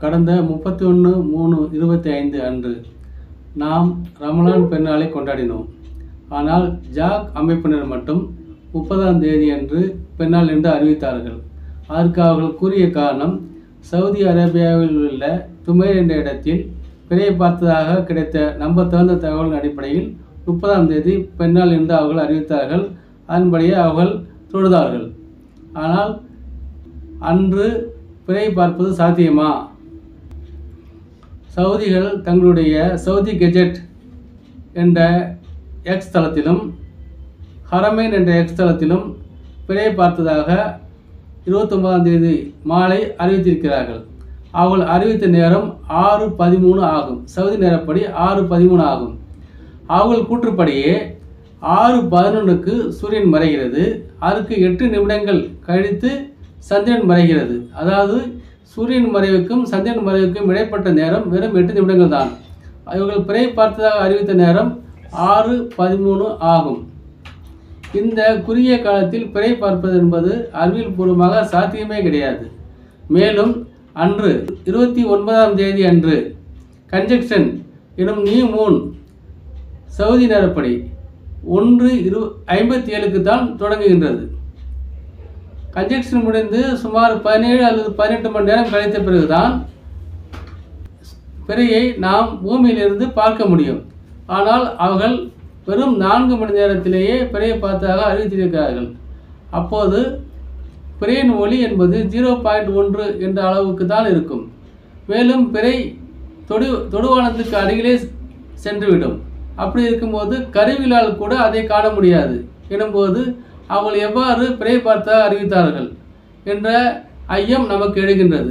கடந்த முப்பத்தி ஒன்று மூணு இருபத்தி ஐந்து அன்று நாம் ரமலான் பெருநாளை கொண்டாடினோம். ஆனால் ஜாக் அமைப்பினர் மட்டும் முப்பதாம் தேதி அன்று பெண்ணால் என்று அறிவித்தார்கள். அதற்கு அவர்கள் கூறிய காரணம் சவுதி அரேபியாவில் உள்ள துமேர் என்ற இடத்தில் பிறையை பார்த்ததாக கிடைத்த நம்பத்தகுந்த தகவலின் அடிப்படையில் முப்பதாம் தேதி பெண்ணால் என்று அவர்கள் அறிவித்தார்கள். அதன்படியே அவர்கள் தொழுதார்கள். ஆனால் அன்று பிறையை பார்ப்பது சாத்தியமா? சவுதிகள் தங்களுடைய சவுதி கெஜெட் என்ற எக்ஸ் தளத்திலும் ஹரமேன் என்ற எக்ஸ் தளத்திலும் பிழை பார்த்ததாக இருபத்தொன்பதாம் தேதி மாலை அறிவித்திருக்கிறார்கள். அவர்கள் அறிவித்த நேரம் ஆறு பதிமூணு ஆகும். சவுதி நேரப்படி ஆறு பதிமூணு ஆகும். அவர்கள் கூற்றுப்படியே ஆறு பதினொன்றுக்கு சூரியன் மறைகிறது. அதுக்கு எட்டு நிமிடங்கள் கழித்து சந்திரன் மறைகிறது. அதாவது சூரியன் மறைவுக்கும் சந்திரன் மறைவுக்கும் இடைப்பட்ட நேரம் வெறும் எட்டு நிமிடங்கள் தான் இவர்கள் பிறை பார்த்ததாக அறிவித்த நேரம் ஆறு பதிமூணு ஆகும். இந்த குறுகிய காலத்தில் பிறை பார்ப்பது என்பது அறிவியல் பூர்வமாக சாத்தியமே கிடையாது. மேலும் அன்று இருபத்தி ஒன்பதாம் தேதி அன்று கன்ஜெக்ஷன் எனும் நியூ மூன் சவுதி நேரப்படி ஒன்று இரு ஐம்பத்தி ஏழுக்கு தான் தொடங்குகின்றது. கன்ஜெக்ஷன் முடிந்து சுமார் பதினேழு அல்லது பதினெட்டு மணி நேரம் கழித்த பிறகுதான் பிறையை நாம் பூமியிலிருந்து பார்க்க முடியும். ஆனால் அவர்கள் வெறும் நான்கு மணி நேரத்திலேயே பிறையை பார்த்ததாக அறிவித்திருக்கிறார்கள். அப்போது பிறையின் ஒளி என்பது ஜீரோ பாயிண்ட் ஒன்று என்ற அளவுக்கு தான் இருக்கும். மேலும் பிறை தொடு தொடுவானத்துக்கு அருகிலே சென்றுவிடும். அப்படி இருக்கும்போது கருவிலால் கூட அதை காண முடியாது. எனும்போது அவர்கள் எவ்வாறு பிறை பார்த்த அறிவித்தார்கள்? என்ற ஐயம் நமக்கு எழுகின்றது.